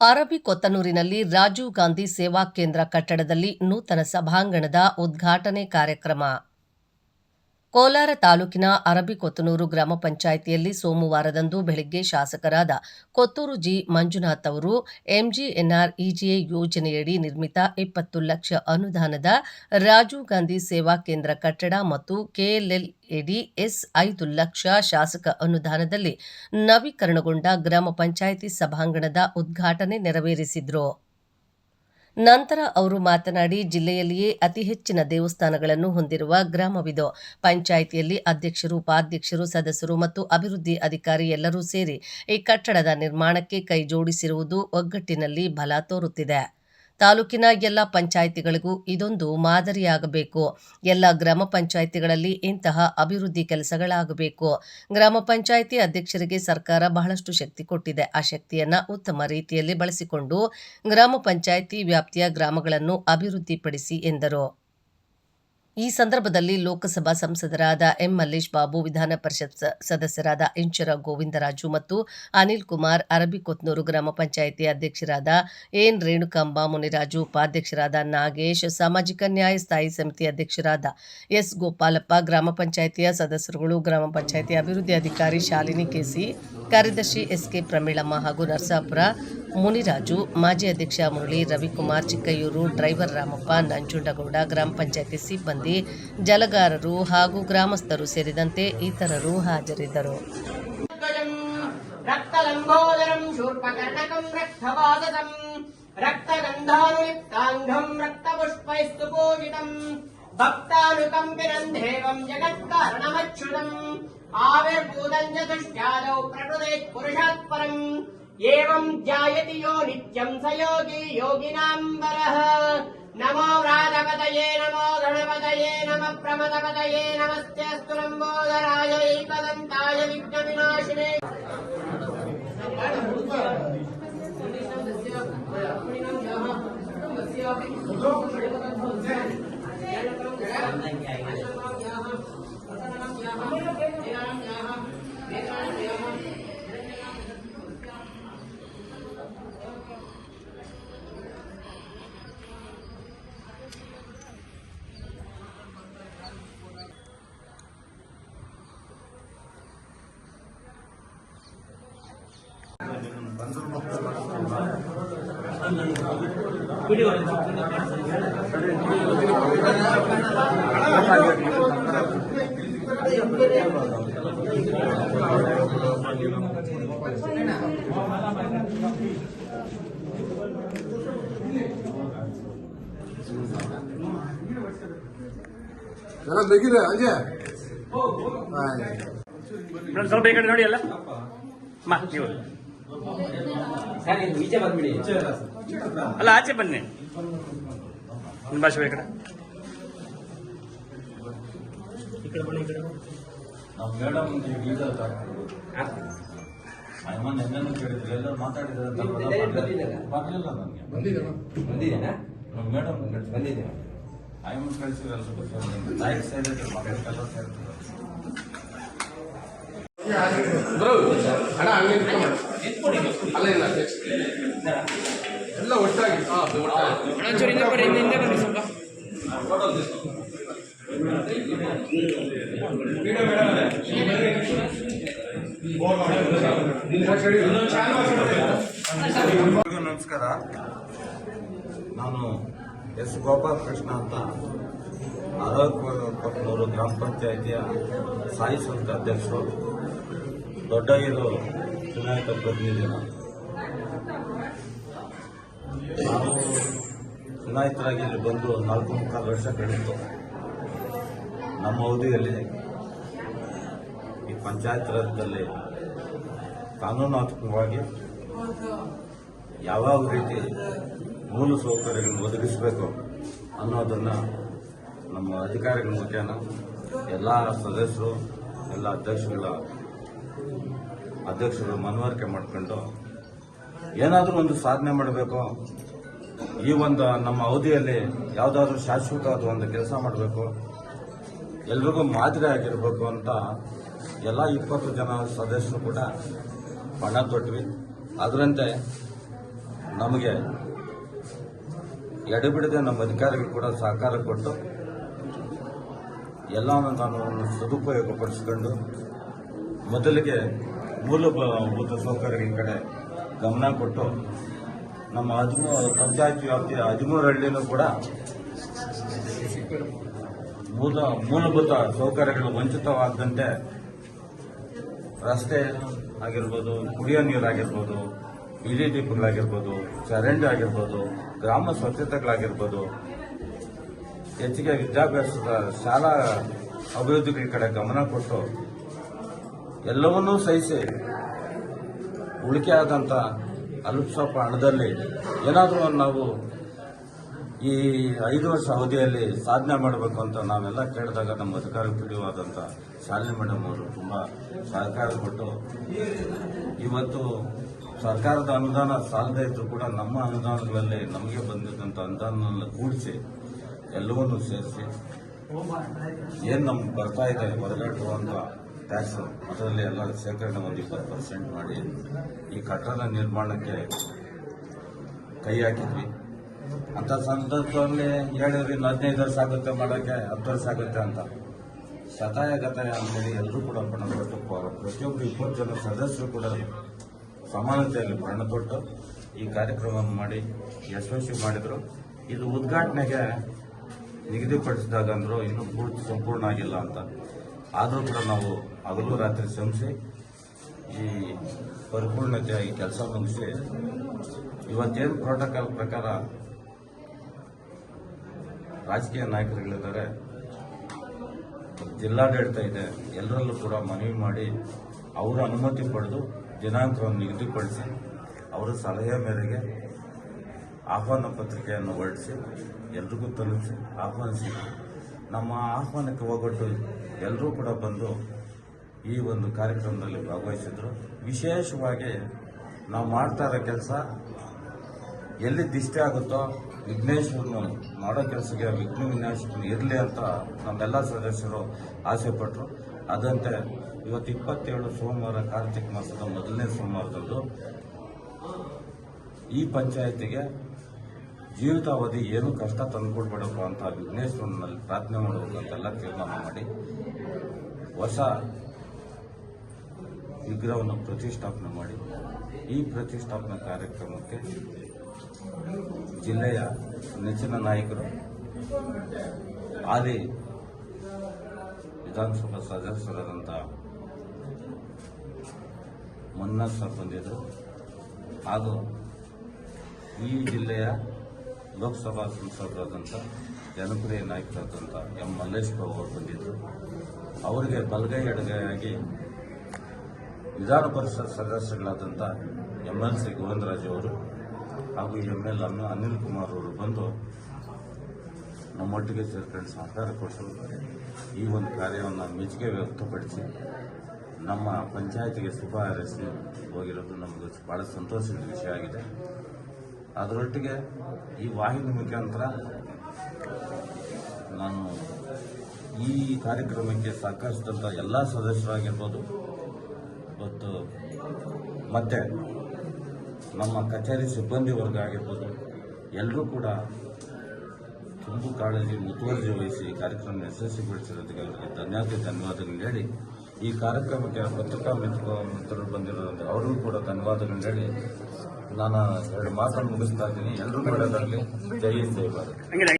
ಅರಬ್ಬಿ ಕೊತ್ತನೂರಿನಲ್ಲಿ ರಾಜೀವ್ ಗಾಂಧಿ ಸೇವಾ ಕೇಂದ್ರ ಕಟ್ಟಡದಲ್ಲಿ ನೂತನ ಸಭಾಂಗಣದ ಉದ್ಘಾಟನೆ ಕಾರ್ಯಕ್ರಮ. ಕೋಲಾರ ತಾಲೂಕಿನ ಅರಬಿಕೊತ್ತನೂರು ಗ್ರಾಮ ಪಂಚಾಯಿತಿಯಲ್ಲಿ ಸೋಮವಾರದಂದು ಬೆಳಗ್ಗೆ ಶಾಸಕರಾದ ಕೊತ್ತೂರು ಜಿ. ಮಂಜುನಾಥ್ ಅವರು ಎಂಜಿಎನ್ಆರ್ಇಜಿಎ ಯೋಜನೆಯಡಿ ನಿರ್ಮಿತ ಇಪ್ಪತ್ತು ಲಕ್ಷ ಅನುದಾನದ ರಾಜೀವ್ ಗಾಂಧಿ ಸೇವಾ ಕೇಂದ್ರ ಕಟ್ಟಡ ಮತ್ತು ಕೆಎಲ್ಎಲ್ಎಡಿ ಎಸ್ ಐದು ಲಕ್ಷ ಶಾಸಕ ಅನುದಾನದಲ್ಲಿ ನವೀಕರಣಗೊಂಡ ಗ್ರಾಮ ಪಂಚಾಯಿತಿ ಸಭಾಂಗಣದ ಉದ್ಘಾಟನೆ ನೆರವೇರಿಸಿದರು. ನಂತರ ಅವರು ಮಾತನಾಡಿ, ಜಿಲ್ಲೆಯಲ್ಲಿಯೇ ಅತಿ ಹೆಚ್ಚಿನ ದೇವಸ್ಥಾನಗಳನ್ನು ಹೊಂದಿರುವ ಗ್ರಾಮವಿದು. ಪಂಚಾಯಿತಿಯಲ್ಲಿ ಅಧ್ಯಕ್ಷರು, ಉಪಾಧ್ಯಕ್ಷರು, ಸದಸ್ಯರು ಮತ್ತು ಅಭಿವೃದ್ಧಿ ಅಧಿಕಾರಿ ಎಲ್ಲರೂ ಸೇರಿ ಈ ಕಟ್ಟಡದ ನಿರ್ಮಾಣಕ್ಕೆ ಕೈ ಜೋಡಿಸಿರುವುದು ಒಗ್ಗಟ್ಟಿನಲ್ಲಿ ಬಲ ತೋರುತ್ತಿದೆ. ತಾಲೂಕಿನ ಎಲ್ಲ ಪಂಚಾಯಿತಿಗಳಿಗೂ ಇದೊಂದು ಮಾದರಿಯಾಗಬೇಕು. ಎಲ್ಲ ಗ್ರಾಮ ಪಂಚಾಯಿತಿಗಳಲ್ಲಿ ಇಂತಹ ಅಭಿವೃದ್ಧಿ ಕೆಲಸಗಳಾಗಬೇಕು. ಗ್ರಾಮ ಪಂಚಾಯಿತಿ ಅಧ್ಯಕ್ಷರಿಗೆ ಸರ್ಕಾರ ಬಹಳಷ್ಟು ಶಕ್ತಿ ಕೊಟ್ಟಿದೆ. ಆ ಶಕ್ತಿಯನ್ನು ಉತ್ತಮ ರೀತಿಯಲ್ಲಿ ಬಳಸಿಕೊಂಡು ಗ್ರಾಮ ಪಂಚಾಯಿತಿ ವ್ಯಾಪ್ತಿಯ ಗ್ರಾಮಗಳನ್ನು ಅಭಿವೃದ್ಧಿಪಡಿಸಿ ಎಂದರು. ಈ ಸಂದರ್ಭದಲ್ಲಿ ಲೋಕಸಭಾ ಸಂಸದರಾದ ಎಂ ಮಲ್ಲೇಶ್ ಬಾಬು, ವಿಧಾನ ಪರಿಷತ್ ಸದಸ್ಯರಾದ ಇಂಚರ ಗೋವಿಂದರಾಜು ಮತ್ತು ಅನಿಲ್ ಕುಮಾರ್ ಅರಬಿಕೊತ್ನೂರು ಗ್ರಾಮ ಪಂಚಾಯಿತಿ ಅಧ್ಯಕ್ಷರಾದ ಎನ್. ರೇಣುಕಾಂಬ, ಮುನಿರಾಜು ಉಪಾಧ್ಯಕ್ಷರಾದ ನಾಗೇಶ್, ಸಾಮಾಜಿಕ ನ್ಯಾಯ ಸ್ಥಾಯಿ ಸಮಿತಿ ಅಧ್ಯಕ್ಷರಾದ ಎಸ್. ಗೋಪಾಲಪ್ಪ, ಗ್ರಾಮ ಪಂಚಾಯಿತಿಯ ಸದಸ್ಯರುಗಳು, ಗ್ರಾಮ ಪಂಚಾಯಿತಿ ಅಭಿವೃದ್ಧಿ ಅಧಿಕಾರಿ ಶಾಲಿನಿ ಕೆಸಿ ಕಾರ್ಯದರ್ಶಿ ಎಸ್ಕೆ ಪ್ರಮೀಳಮ್ಮ ಹಾಗೂ ನರಸಾಪುರ ಮುನಿರಾಜು ಮಾಜಿ ಅಧ್ಯಕ್ಷ ಮುರಳಿ ರವಿಕುಮಾರ್ ಚಿಕ್ಕಯ್ಯೂರು ಡ್ರೈವರ್ ರಾಮಪ್ಪ ನಂಜುಂಡಗೌಡ ಗ್ರಾಮ ಪಂಚಾಯತಿ ಸಿಬ್ಬಂದಿ ಜಲಗಾರರು ಹಾಗೂ ಗ್ರಾಮಸ್ಥರು ಸೇರಿದಂತೆ ಇತರರು ಹಾಜರಿದ್ದರು ध्वजम् रक्तलम्बोदरम् शूर्पकर्णकम् रक्तवादसम् रक्तगन्धानुलिप्ताङ्गम् रक्तपुष्पैस्तु पूजितम् भक्तानुकम्पिनम् देवम् जगत्कारणमच्युतम् आविर्भूतम् च दुष्टादौ प्रकृतेत् पुरुषात् परम् एवम् ध्यायति यो नित्यम् स योगी योगिनाम् वरः नमो व्राजपतये नमो गणपतये नमः प्रमदपतये नमस्तेऽस्तु लम्बोदराय एकदन्ताय विघ्नविनाशिने ಜನ ಬೇಕಿದೆ ಹಂಗೆ ಮೇಡಮ್ ಸ್ವಲ್ಪ ಈ ಕಡೆ ನೋಡಿ ಅಲ್ಲ ಮಾ ನೀವು. ಸರ್ ನೀವು ಈಚೆ ಬಂದ್ಬಿಡಿ. ಅಲ್ಲ ಆಚೆ ಬನ್ನಿ. ನಿಮ್ಮ ಭಾಷೆ ಈ ಕಡೆ. ಈ ಕಡೆ ಬನ್ನಿ ಈ ಕಡೆ ನಾವು ಮೇಡಮ್ ಈಗ ಅಯ್ಯಮ್ಮ ಎಲ್ಲಾನು ಕೇಳಿದ್ರು. ಎಲ್ಲರೂ ಮಾತಾಡಿದ್ರು ಬರಲಿಲ್ಲ ನನಗೆ ಬಂದಿದೆ ಬಂದಿದ್ದೇನಾ ಮೇಡಮ್ ಬಂದಿದೆ ಅಯ್ಯಮ್ಮ ಕಳಿಸಿರಲ್ಲ ತಾಯಿ ಸೇರಿದ್ರೆ ಮಕ್ಕಳೆಲ್ಲ ಸೇರ್ತಾರೆ. ಬ್ರೋ ಹಂಗೆ ಎಲ್ಲ ಒಟ್ಟಾಗಿ. ನಮಸ್ಕಾರ. ನಾನು ಎಸ್ ಗೋಪಾಲಕೃಷ್ಣ ಅಂತ ಅರವತ್ಮೂರು ಗ್ರಾಮ ಪಂಚಾಯಿತಿಯ ಸಾಯಿ ಸಂಘ ಅಧ್ಯಕ್ಷರು. ದೊಡ್ಡಗಿರು ಚುನಾಯಿತ ಪ್ರತಿನಿಧಿ ನಾನು. ನಾನು ಚುನಾಯಿತರಾಗಿ ಇಲ್ಲಿ ಬಂದು ನಾಲ್ಕು ಮುಕ್ಕಾಲು ವರ್ಷ ಕಳೆಯಿತು ನಮ್ಮ ಅವಧಿಯಲ್ಲಿ ಈ ಪಂಚಾಯತ್ ರಾಜ್ಯದಲ್ಲಿ ಕಾನೂನಾತ್ಮಕವಾಗಿ ಯಾವ್ಯಾವ ರೀತಿ ಮೂಲ ಸೌಕರ್ಯಗಳನ್ನು ಒದಗಿಸಬೇಕು ಅನ್ನೋದನ್ನು ನಮ್ಮ ಅಧಿಕಾರಿಗಳ ಮುಖೇನ ಎಲ್ಲ ಸದಸ್ಯರು, ಎಲ್ಲ ಅಧ್ಯಕ್ಷಗಳ ಅಧ್ಯಕ್ಷರು ಮನವರಿಕೆ ಮಾಡಿಕೊಂಡು ಏನಾದರೂ ಒಂದು ಸಾಧನೆ ಮಾಡಬೇಕು? ಈ ಒಂದು ನಮ್ಮ ಅವಧಿಯಲ್ಲಿ ಯಾವುದಾದ್ರೂ ಶಾಶ್ವತವಾದ ಒಂದು ಕೆಲಸ ಮಾಡಬೇಕು? ಎಲ್ರಿಗೂ ಮಾದರಿ ಆಗಿರಬೇಕು ಅಂತ ಎಲ್ಲ ಇಪ್ಪತ್ತು ಜನ ಸದಸ್ಯರು ಕೂಡ ಬಣ್ಣ ತೊಟ್ವಿ. ಅದರಂತೆ ನಮಗೆ ಎಡೆಬಿಡದೆ ನಮ್ಮ ಅಧಿಕಾರಿಗಳು ಕೂಡ ಸಹಕಾರ ಕೊಟ್ಟು ಎಲ್ಲವನ್ನು ನಾನು ಸದುಪಯೋಗಪಡಿಸಿಕೊಂಡು ಮೊದಲಿಗೆ ಮೂಲಭೂತ ಸೌಕರ್ಯಗಳ ಕಡೆ ಗಮನ ಕೊಟ್ಟು ನಮ್ಮ ಹದಿಮೂರು ಪಂಚಾಯತ್ ವ್ಯಾಪ್ತಿಯ ಹದಿಮೂರು ಹಳ್ಳಿನೂ ಕೂಡ ಮೂಲ, ಮೂಲಭೂತ ಸೌಕರ್ಯಗಳು ವಂಚಿತವಾಗದಂತೆ ರಸ್ತೆ ಆಗಿರ್ಬೋದು, ಕುಡಿಯೋ ನೀರಾಗಿರ್ಬೋದು, ಇಡಿ ದೀಪಗಳಾಗಿರ್ಬೋದು ಚರಂಡಿ ಆಗಿರ್ಬೋದು, ಗ್ರಾಮ ಸ್ವಚ್ಛತೆಗಳಾಗಿರ್ಬೋದು, ಹೆಚ್ಚಿಗೆ ವಿದ್ಯಾಭ್ಯಾಸದ ಶಾಲಾ ಅಭಿವೃದ್ಧಿಗಳ ಕಡೆ ಗಮನ ಕೊಟ್ಟು ಎಲ್ಲವನ್ನೂ ಸಹಿಸಿ ಉಳಿಕೆ ಆದಂಥ ಅಲ್ಪ ಸ್ವಲ್ಪ ಹಣದಲ್ಲಿ ಏನಾದರೂ ನಾವು ಈ ಐದು ವರ್ಷ ಅವಧಿಯಲ್ಲಿ ಸಾಧನೆ ಮಾಡಬೇಕು ಅಂತ ನಾವೆಲ್ಲ ಕೇಳಿದಾಗ ನಮ್ಮ ಅಧಿಕಾರ ಪಿಡಿಯುವಾದಂಥ ಶಾಲಿನಿ ಮೇಡಮ್ ಅವರು ತುಂಬ ಸಹಕಾರ ಕೊಟ್ಟು, ಇವತ್ತು ಸರ್ಕಾರದ ಅನುದಾನ ಸಾಲದೇ ಇದ್ರೂ ಕೂಡ ನಮ್ಮ ಅನುದಾನಗಳಲ್ಲಿ ನಮಗೆ ಬಂದಿದ್ದಂಥ ಅನುದಾನವನ್ನು ಕೂಡಿಸಿ ಎಲ್ಲವನ್ನೂ ಸೇರಿಸಿ ಏನು ನಮ್ಗೆ ಬರ್ತಾ ಇದೆ ಹೊರಗಡೆ ಅಂತ ಟ್ಯಾಕ್ಸ್ ಅದರಲ್ಲಿ ಎಲ್ಲ ಶೇಖರಣೆ ಒಂದು ಇಪ್ಪತ್ತು ಪರ್ಸೆಂಟ್ ಮಾಡಿ ಈ ಕಟ್ಟಡ ನಿರ್ಮಾಣಕ್ಕೆ ಕೈ ಹಾಕಿದ್ವಿ. ಅಂಥ ಸಂದರ್ಭದಲ್ಲಿ ಹೇಳಿದ್ರಿ ಇನ್ನು ಹದಿನೈದು ವರ್ಷ ಆಗುತ್ತೆ ಮಾಡೋಕ್ಕೆ, ಹತ್ತು ವರ್ಷ ಆಗುತ್ತೆ ಅಂತ. ಶತಾಯ ಗತಾಯ ಅಂತೇಳಿ ಎಲ್ಲರೂ ಕೂಡ ಪಣ ಕೊಟ್ಟು ಪ್ರತಿಯೊಬ್ಬರು ಇಪ್ಪತ್ತು ಜನ ಸದಸ್ಯರು ಕೂಡ ಸಮಾನತೆಯಲ್ಲಿ ಪಣ ಕೊಟ್ಟು ಈ ಕಾರ್ಯಕ್ರಮವನ್ನು ಮಾಡಿ, ಯಶಸ್ವಿ ಮಾಡಿದರು. ಇದು ಉದ್ಘಾಟನೆಗೆ ನಿಗದಿಪಡಿಸಿದಾಗ ಅಂದರು ಇನ್ನೂ ಪೂರ್ತಿ ಸಂಪೂರ್ಣ ಆಗಿಲ್ಲ ಅಂತ. ಆದರೂ ಕೂಡ ನಾವು ಹಗಲು ರಾತ್ರಿ ಶ್ರಮಿಸಿ ಈ ಪರಿಪೂರ್ಣತೆಯಾಗಿ ಕೆಲಸ ಮುಗಿಸಿ ಇವತ್ತೇನು ಪ್ರೋಟೋಕಾಲ್ ಪ್ರಕಾರ ರಾಜಕೀಯ ನಾಯಕರುಗಳಿದ್ದಾರೆ, ಜಿಲ್ಲಾಡಳಿತ ಇದೆ, ಎಲ್ಲರಲ್ಲೂ ಕೂಡ ಮನವಿ ಮಾಡಿ ಅವರ ಅನುಮತಿ ಪಡೆದು ದಿನಾಂಕವನ್ನು ನಿಗದಿಪಡಿಸಿ ಅವರ ಸಲಹೆ ಮೇರೆಗೆ ಆಹ್ವಾನ ಪತ್ರಿಕೆಯನ್ನು ಹೊರಡಿಸಿ ಎಲ್ರಿಗೂ ತಲುಪಿಸಿ ಆಹ್ವಾನಿಸಿ. ನಮ್ಮ ಆಹ್ವಾನಕ್ಕೆ ಒಗ್ಗಟ್ಟು ಎಲ್ಲರೂ ಕೂಡ ಬಂದು ಈ ಒಂದು ಕಾರ್ಯಕ್ರಮದಲ್ಲಿ ಭಾಗವಹಿಸಿದ್ರು. ವಿಶೇಷವಾಗಿ ನಾವು ಮಾಡ್ತಾ ಇರೋ ಕೆಲಸ ಎಲ್ಲಿ ದಿಷ್ಟ ಆಗುತ್ತೋ ವಿಘ್ನೇಶ್ವರನು ಮಾಡೋ ಕೆಲಸಕ್ಕೆ ವಿಘ್ನ ವಿನಾಶಕನು ಇರಲಿ ಅಂತ ನಮ್ಮೆಲ್ಲ ಸದಸ್ಯರು ಆಸೆಪಟ್ಟರು ಅದಂತೆ ಇವತ್ತು ಇಪ್ಪತ್ತೇಳು ಸೋಮವಾರ ಕಾರ್ತಿಕ ಮಾಸದ ಮೊದಲನೇ ಸೋಮವಾರದಂದು ಈ ಪಂಚಾಯತಿಗೆ ಜೀವಿತಾವಧಿ ಏನು ಕಷ್ಟ ತಂದುಕೊಡ್ಬೇಡಪ್ಪ ಅಂತ ವಿಘ್ನೇಶ್ವರನಲ್ಲಿ ಪ್ರಾರ್ಥನೆ ಮಾಡಬೇಕು ಅಂತೆಲ್ಲ ತೀರ್ಮಾನ ಮಾಡಿ. ಹೊಸ ವಿಗ್ರಹವನ್ನು ಪ್ರತಿಷ್ಠಾಪನೆ ಮಾಡಿ. ಈ ಪ್ರತಿಷ್ಠಾಪನಾ ಕಾರ್ಯಕ್ರಮಕ್ಕೆ ಜಿಲ್ಲೆಯ ನೆಚ್ಚಿನ ನಾಯಕರು ಆದಿ ವಿಧಾನಸಭಾ ಸದಸ್ಯರಾದಂಥ ಮನ್ನಾ ಸರ್ ಬಂದಿದ್ದರು ಹಾಗೂ ಈ ಜಿಲ್ಲೆಯ ಲೋಕಸಭಾ ಸಂಸದರಾದಂಥ ಜನಪ್ರಿಯ ನಾಯಕರಾದಂಥ ಎಂ ಮಲ್ಲೇಶ್ ಬಾಬು ಅವರು ಬಂದಿದ್ದರು ಅವರಿಗೆ ಬಲಗೈ ಎಡಗೈಯಾಗಿ ವಿಧಾನ ಪರಿಷತ್ ಸದಸ್ಯಗಳಾದಂಥ ಎಂ ಎಲ್ ಸಿ ಗೋವಿಂದರಾಜು ಅವರು ಹಾಗೂ ಎಂ ಎಲ್ ಅನಿಲ್ ಕುಮಾರ್ ಅವರು ಬಂದು ನಮ್ಮೊಟ್ಟಿಗೆ ಸೇರ್ಕೊಂಡು ಸಹಕಾರ ಕೊಟ್ಟು ಈ ಒಂದು ಕಾರ್ಯವನ್ನು ಮೆಚ್ಚುಗೆ ವ್ಯಕ್ತಪಡಿಸಿ ನಮ್ಮ ಪಂಚಾಯತಿಗೆ ಶುಭ ಹಾರೈಸಿ ಹೋಗಿರೋದು ನಮಗೆ ಭಾಳ ಸಂತೋಷದ ವಿಷಯ ಆಗಿದೆ. ಅದರೊಟ್ಟಿಗೆ ಈ ವಾಹಿನಿ ಮುಖಾಂತರ ನಾನು ಈ ಕಾರ್ಯಕ್ರಮಕ್ಕೆ ಸಹಕರಿಸಿದಂಥ ಎಲ್ಲ ಸದಸ್ಯರಾಗಿರ್ಬೋದು ಮತ್ತು ಮತ್ತೆ ನಮ್ಮ ಕಚೇರಿ ಸಿಬ್ಬಂದಿ ವರ್ಗ ಆಗಿರ್ಬೋದು ಎಲ್ಲರೂ ಕೂಡ ತುಂಬ ಕಾಳಜಿ, ಮುತುವರ್ಜಿ ವಹಿಸಿ ಕಾರ್ಯಕ್ರಮ ಯಶಸ್ವಿಗೊಳಿಸಿರೋದಕ್ಕೆ ಅವರಿಗೆ ಧನ್ಯವಾದ, ಧನ್ಯವಾದಗಳು ಹೇಳಿ. ಈ ಕಾರ್ಯಕ್ರಮಕ್ಕೆ ಪತ್ರಿಕಾ ಮಿತ್ರ ಮಿತ್ರರು ಬಂದಿರೋದ್ರಿಂದ ಅವ್ರಿಗೂ ಕೂಡ ಧನ್ಯವಾದಗಳು ಹೇಳಿ. ನಾನು ಎರಡು ಮಾತನ್ನು ಮುಗಿಸ್ತಾ ಇದ್ದೀನಿ. ಎಲ್ಲರೂ ಕೂಡ ಜೈ ಜೈ ಭಾರತ್.